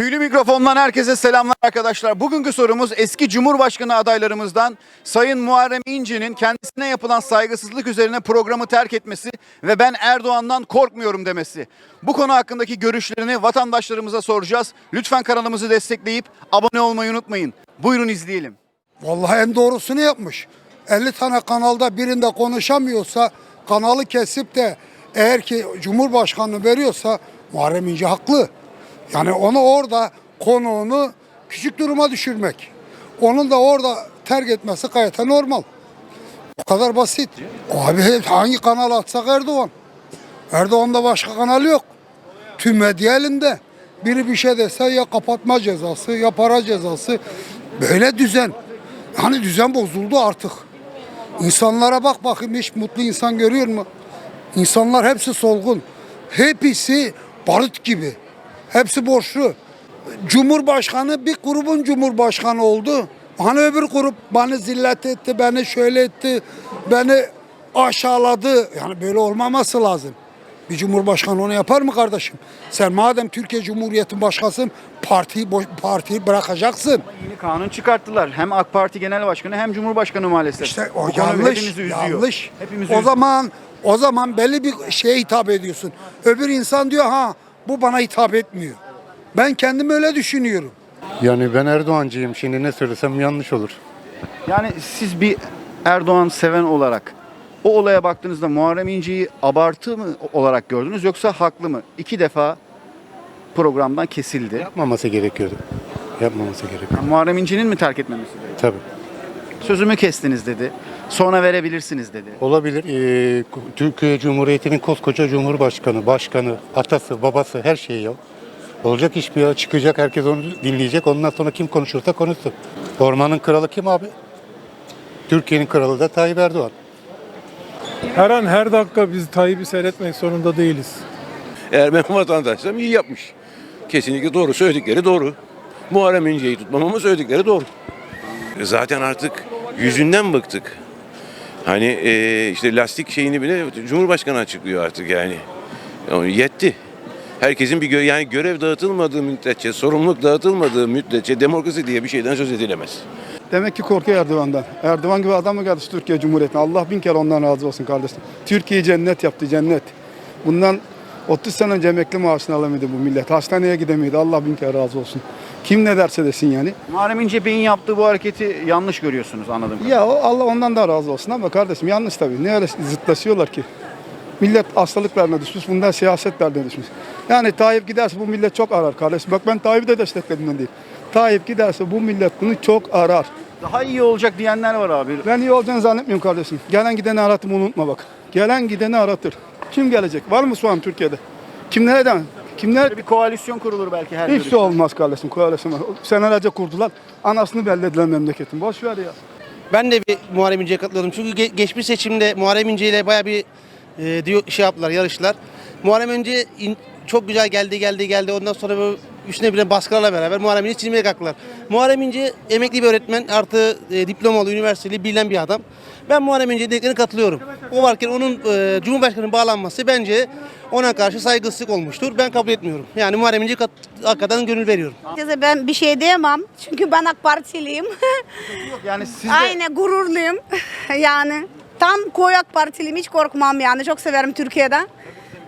Tüylü mikrofondan herkese selamlar arkadaşlar. Bugünkü sorumuz eski Cumhurbaşkanı adaylarımızdan Sayın Muharrem İnce'nin kendisine yapılan saygısızlık üzerine programı terk etmesi ve ben Erdoğan'dan korkmuyorum demesi. Bu konu hakkındaki görüşlerini vatandaşlarımıza soracağız. Lütfen kanalımızı destekleyip abone olmayı unutmayın. Buyurun izleyelim. Vallahi en doğrusunu yapmış. 50 tane kanalda birinde konuşamıyorsa kanalı kesip de eğer ki Cumhurbaşkanı veriyorsa Muharrem İnce haklı. Yani onu orada konuğunu küçük duruma düşürmek. Onun da orada terk etmesi gayet normal. Bu kadar basit. Abi hangi kanal atsak Erdoğan. Erdoğan'da başka kanal yok. Tüm medya elinde. Biri bir şey dese ya kapatma cezası ya para cezası. Böyle düzen. Hani düzen bozuldu artık. İnsanlara bak bakayım hiç mutlu insan görüyor mu? İnsanlar hepsi solgun. Hepsi barut gibi. Hepsi borçlu. Cumhurbaşkanı bir grubun cumhurbaşkanı oldu. Hani öbür grup beni zillet etti, beni şöyle etti, beni aşağıladı. Yani böyle olmaması lazım. Bir cumhurbaşkanı onu yapar mı kardeşim? Sen madem Türkiye Cumhuriyeti başkasın, partiyi partiyi bırakacaksın. Yeni kanun çıkarttılar. Hem AK Parti Genel Başkanı hem Cumhurbaşkanı maalesef. İşte o Bu yanlış, yanlış. Hepimizi o üzüyor. zaman o zaman belli bir şeye hitap ediyorsun. Öbür insan diyor ha bu bana hitap etmiyor. Ben kendim öyle düşünüyorum. Yani ben Erdoğancıyım. Şimdi ne söylesem yanlış olur. Yani siz bir Erdoğan seven olarak o olaya baktığınızda Muharrem İnce'yi abartı mı olarak gördünüz yoksa haklı mı? İki defa programdan kesildi. Yapmaması gerekiyordu. Yapmaması gerekiyor. Muharrem İnce'nin mi terk etmemesi gerekiyor? Tabii. Sözümü kestiniz dedi. Sonra verebilirsiniz dedi. Olabilir. Ee, Türkiye Cumhuriyeti'nin koskoca Cumhurbaşkanı, başkanı, atası, babası her şeyi yok. Olacak iş bir ya. Çıkacak herkes onu dinleyecek. Ondan sonra kim konuşursa konuşsun. Ormanın kralı kim abi? Türkiye'nin kralı da Tayyip Erdoğan. Her an her dakika biz Tayyip'i seyretmek zorunda değiliz. Eğer benim vatandaşlarım iyi yapmış. Kesinlikle doğru. Söyledikleri doğru. Muharrem İnce'yi tutmamamı söyledikleri doğru. Zaten artık yüzünden bıktık. Hani eee, işte lastik şeyini bile Cumhurbaşkanı açıklıyor artık yani. Yani yetti. Herkesin bir gö- yani görev dağıtılmadığı müddetçe, sorumluluk dağıtılmadığı müddetçe demokrasi diye bir şeyden söz edilemez. Demek ki korkuyor Erdoğan'dan. Erdoğan gibi adam mı şu Türkiye Cumhuriyeti'ne? Allah bin kere ondan razı olsun kardeşim. Türkiye'yi cennet yaptı cennet. Bundan 30 sene önce emekli maaşını alamıyordu bu millet. Hastaneye gidemiyordu. Allah bin kere razı olsun. Kim ne derse desin yani. Muharrem İnce Bey'in yaptığı bu hareketi yanlış görüyorsunuz anladım. Ya o Allah ondan da razı olsun ama kardeşim yanlış tabii. Ne öyle zıtlaşıyorlar ki? Millet hastalıklarına düşmüş, bundan siyasetlerine düşmüş. Yani Tayyip giderse bu millet çok arar kardeşim. Bak ben Tayyip'i de desteklediğimden değil. Tayyip giderse bu millet bunu çok arar. Daha iyi olacak diyenler var abi. Ben iyi olacağını zannetmiyorum kardeşim. Gelen gideni aratımı unutma bak. Gelen gideni aratır. Kim gelecek? Var mı şu an Türkiye'de? Kimlere de? Kimler? Bir koalisyon kurulur belki her Hiç görüşte. şey olmaz kardeşim koalisyon. Senelerce kurdular. Anasını bellediler memleketin. Boş ver ya. Ben de bir Muharrem İnce'ye katılıyorum. Çünkü ge- geçmiş seçimde Muharrem İnce ile bayağı bir e, diyor, şey yaptılar, yarıştılar. Muharrem İnce in- çok güzel geldi, geldi, geldi. Ondan sonra böyle üstüne de baskılarla beraber Muharrem İnce'yi silmeye kalktılar. Muharrem İnce emekli bir öğretmen artı e, diplomalı, üniversiteli, bilinen bir adam. Ben Muharrem İnce'ye dediklerine katılıyorum. O varken onun e, Cumhurbaşkanı'nın bağlanması bence ona karşı saygısızlık olmuştur. Ben kabul etmiyorum. Yani Muharrem İnce'ye kat- hakikaten gönül veriyorum. Ben bir şey diyemem. Çünkü ben AK Partiliyim. Yani siz de Aynen gururluyum. yani tam koyu AK Partiliyim. Hiç korkmam yani. Çok severim Türkiye'de.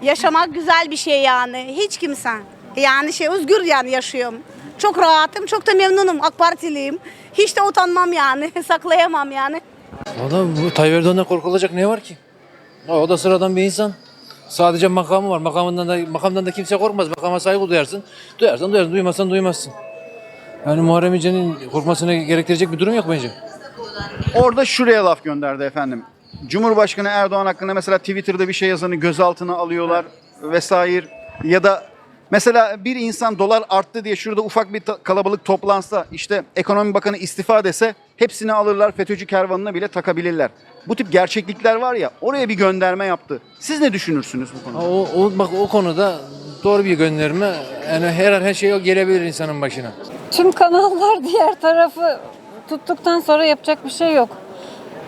Yaşamak güzel bir şey yani. Hiç kimse. Yani şey özgür yani yaşıyorum. Çok rahatım. Çok da memnunum. AK Partiliyim. Hiç de utanmam yani. Saklayamam yani. Adam bu Tayyip Erdoğan'dan korkulacak ne var ki? Ha, O da sıradan bir insan. Sadece makamı var. Makamından da makamdan da kimse korkmaz. Makama saygı duyarsın. Duyarsan duyarsın, duymazsan duymazsın. Yani Muharrem İnce'nin korkmasına gerektirecek bir durum yok bence. orada şuraya laf gönderdi efendim. Cumhurbaşkanı Erdoğan hakkında mesela Twitter'da bir şey yazanı gözaltına alıyorlar vesaire ya da mesela bir insan dolar arttı diye şurada ufak bir kalabalık toplansa işte ekonomi bakanı istifa dese hepsini alırlar FETÖ'cü kervanına bile takabilirler. Bu tip gerçeklikler var ya oraya bir gönderme yaptı. Siz ne düşünürsünüz bu konuda? O, o, bak o konuda doğru bir gönderme. Yani her an her şey gelebilir insanın başına. Tüm kanallar diğer tarafı tuttuktan sonra yapacak bir şey yok.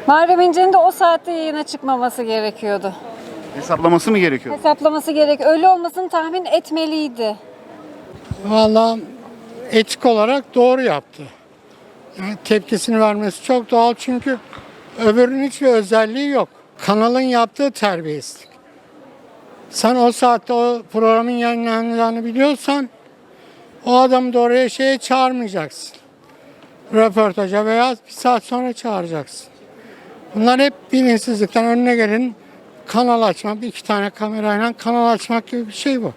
Muharrem İnce'nin de o saatte yayına çıkmaması gerekiyordu. Hesaplaması mı gerekiyor? Hesaplaması gerek. Öyle olmasını tahmin etmeliydi. Vallahi etik olarak doğru yaptı. Yani tepkisini vermesi çok doğal çünkü öbürünün hiçbir özelliği yok. Kanalın yaptığı terbiyesizlik. Sen o saatte o programın yayınlanacağını biliyorsan o adamı da oraya şeye çağırmayacaksın. Röportaja veya bir saat sonra çağıracaksın. Bunlar hep bilinçsizlikten önüne gelen kanal açmak, iki tane kamerayla kanal açmak gibi bir şey bu.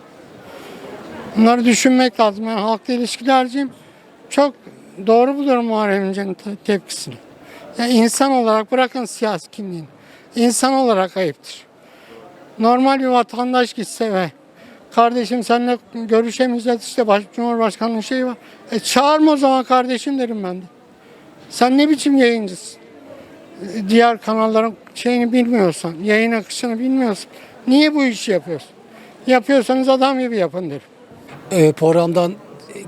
Bunları düşünmek lazım. Ben halkla ilişkilerciyim. Çok doğru buluyorum Muharrem İnce'nin te- tepkisini. Ya insan olarak bırakın siyasi kimliğini. İnsan olarak ayıptır. Normal bir vatandaş gitse ve kardeşim seninle görüşemeyeceğiz işte baş, Cumhurbaşkanı'nın şeyi var. E çağırma o zaman kardeşim derim ben de. Sen ne biçim yayıncısın? Diğer kanalların şeyini bilmiyorsan, yayın akışını bilmiyorsan niye bu işi yapıyorsun? Yapıyorsanız adam gibi yapın derim. e, programdan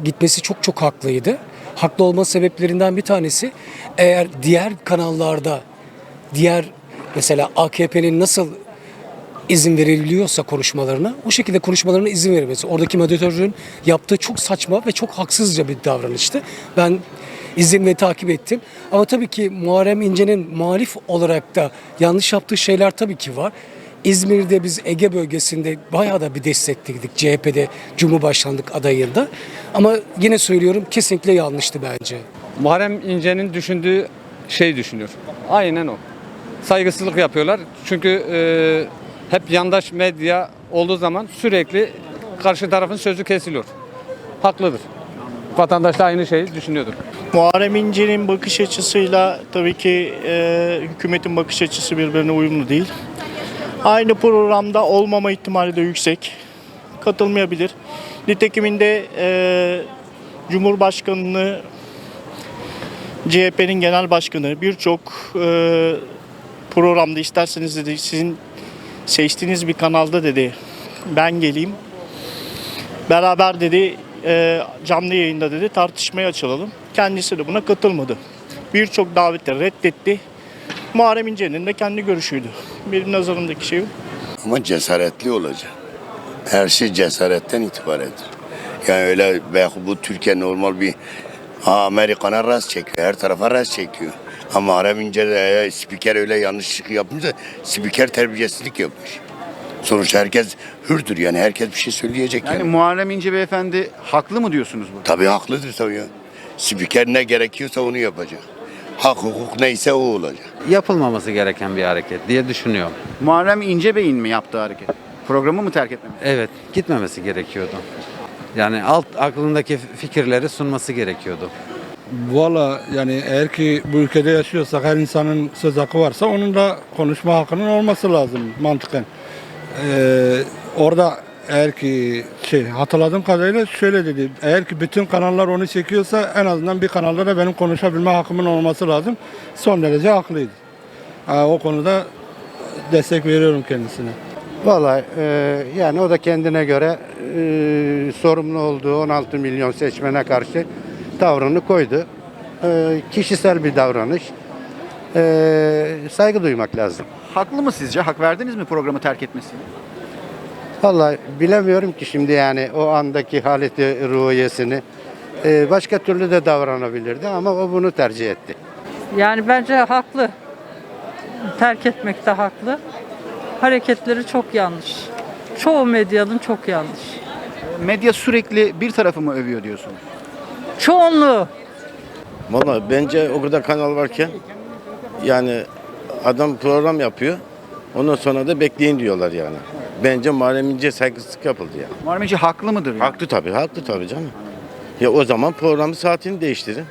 gitmesi çok çok haklıydı. Haklı olma sebeplerinden bir tanesi eğer diğer kanallarda diğer mesela AKP'nin nasıl izin veriliyorsa konuşmalarına o şekilde konuşmalarına izin verilmesi. Oradaki moderatörün yaptığı çok saçma ve çok haksızca bir davranıştı. Ben izledim ve takip ettim. Ama tabii ki Muharrem İnce'nin muhalif olarak da yanlış yaptığı şeyler tabii ki var. İzmir'de biz Ege bölgesinde bayağı da bir destekledik CHP'de Cumhurbaşkanlık adayında. Ama yine söylüyorum kesinlikle yanlıştı bence. Muharrem İnce'nin düşündüğü şey düşünüyor. Aynen o. Saygısızlık yapıyorlar. Çünkü e, hep yandaş medya olduğu zaman sürekli karşı tarafın sözü kesiliyor. Haklıdır. Vatandaş da aynı şeyi düşünüyordur. Muharrem İnce'nin bakış açısıyla tabii ki e, hükümetin bakış açısı birbirine uyumlu değil. Aynı programda olmama ihtimali de yüksek. Katılmayabilir. Nitekiminde e, Cumhurbaşkanını CHP'nin genel başkanı birçok e, programda isterseniz dedi sizin seçtiğiniz bir kanalda dedi ben geleyim. Beraber dedi e, canlı yayında dedi tartışmaya açılalım. Kendisi de buna katılmadı. Birçok davetleri reddetti. Muharrem İnce'nin de kendi görüşüydü. Benim nazarımdaki şey. Ama cesaretli olacak. Her şey cesaretten itibarıdır. Yani öyle belki bu Türkiye normal bir Amerikan'a rast çekiyor. Her tarafa rast çekiyor. Ama Muharrem İnce de eğer spiker öyle yanlışlık yapmışsa spiker terbiyesizlik yapmış. Sonuçta herkes hürdür yani herkes bir şey söyleyecek yani. Yani Muharrem İnce beyefendi haklı mı diyorsunuz burada? Tabii haklıdır tabii ya. Spiker ne gerekiyorsa onu yapacak. Hak hukuk neyse o olacak. Yapılmaması gereken bir hareket diye düşünüyorum. Muharrem İnce Bey'in mi yaptığı hareket? Programı mı terk etmemi? Evet, gitmemesi gerekiyordu. Yani alt aklındaki fikirleri sunması gerekiyordu. Valla yani eğer ki bu ülkede yaşıyorsak her insanın söz hakkı varsa onun da konuşma hakkının olması lazım mantıken. Ee, orada eğer ki şey hatırladığım kadarıyla şöyle dedi. Eğer ki bütün kanallar onu çekiyorsa en azından bir kanalda da benim konuşabilme hakkımın olması lazım. Son derece haklıydı. Ha, o konuda destek veriyorum kendisine. Vallahi e, yani o da kendine göre e, sorumlu olduğu 16 milyon seçmene karşı tavrını koydu. E, kişisel bir davranış. E, saygı duymak lazım. Haklı mı sizce? Hak verdiniz mi programı terk etmesine? Vallahi bilemiyorum ki şimdi yani o andaki haleti ruhiyesini. E, başka türlü de davranabilirdi ama o bunu tercih etti. Yani bence haklı. Terk etmekte haklı. Hareketleri çok yanlış. Çoğu medyanın çok yanlış. Medya sürekli bir tarafı mı övüyor diyorsunuz? Çoğunluğu. Valla bence o kadar kanal varken yani adam program yapıyor. Ondan sonra da bekleyin diyorlar yani. Bence Muharrem İnce saygısızlık yapıldı yani. Muharrem İnce haklı mıdır? yani? Haklı tabii, haklı tabii canım. Ya o zaman programı saatini değiştirin.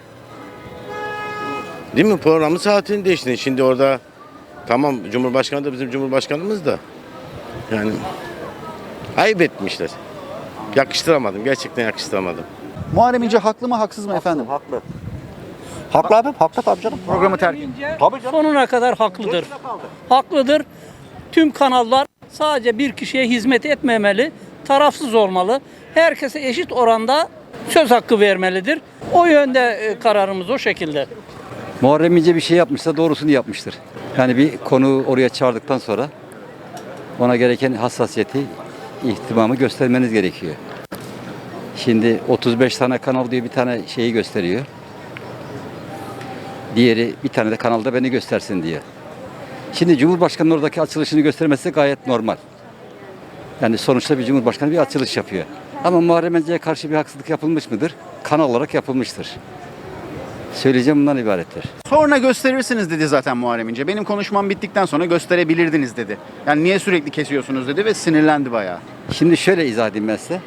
Değil mi? Programı saatini değiştirin. Şimdi orada tamam Cumhurbaşkanı da bizim Cumhurbaşkanımız da yani ayıp etmişler. Yakıştıramadım. Gerçekten yakıştıramadım. Muharrem İnce haklı mı haksız mı efendim? Haklı. Haklı abi, haklı tabii canım. Programı terk Tabii canım. Sonuna kadar haklıdır. Haklıdır. Tüm kanallar sadece bir kişiye hizmet etmemeli, tarafsız olmalı. Herkese eşit oranda söz hakkı vermelidir. O yönde e, kararımız o şekilde. Muharrem İnce bir şey yapmışsa doğrusunu yapmıştır. Yani bir konu oraya çağırdıktan sonra ona gereken hassasiyeti, ihtimamı göstermeniz gerekiyor. Şimdi 35 tane kanal diye bir tane şeyi gösteriyor. Diğeri bir tane de kanalda beni göstersin diye. Şimdi Cumhurbaşkanı'nın oradaki açılışını göstermesi gayet normal. Yani sonuçta bir Cumhurbaşkanı bir açılış yapıyor. Ama Muharrem İnce'ye karşı bir haksızlık yapılmış mıdır? Kanal olarak yapılmıştır. Söyleyeceğim bundan ibarettir. Sonra gösterirsiniz dedi zaten Muharrem İnce. Benim konuşmam bittikten sonra gösterebilirdiniz dedi. Yani niye sürekli kesiyorsunuz dedi ve sinirlendi bayağı. Şimdi şöyle izah edeyim ben size.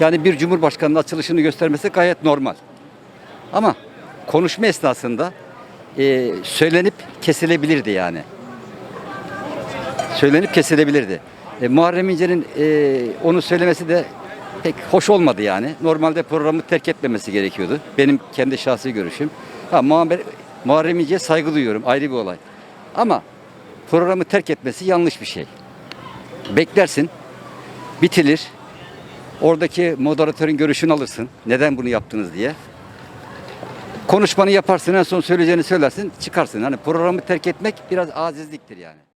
Yani bir cumhurbaşkanının açılışını göstermesi gayet normal. Ama konuşma esnasında e, söylenip kesilebilirdi yani. Söylenip kesilebilirdi. E, Muharrem İnce'nin e, onu söylemesi de pek hoş olmadı yani. Normalde programı terk etmemesi gerekiyordu. Benim kendi şahsi görüşüm. Ha, Muharrem, Muharrem İnce'ye saygı duyuyorum. Ayrı bir olay. Ama programı terk etmesi yanlış bir şey. Beklersin, bitilir. Oradaki moderatörün görüşünü alırsın. Neden bunu yaptınız diye. Konuşmanı yaparsın en son söyleyeceğini söylersin çıkarsın. Hani programı terk etmek biraz azizliktir yani.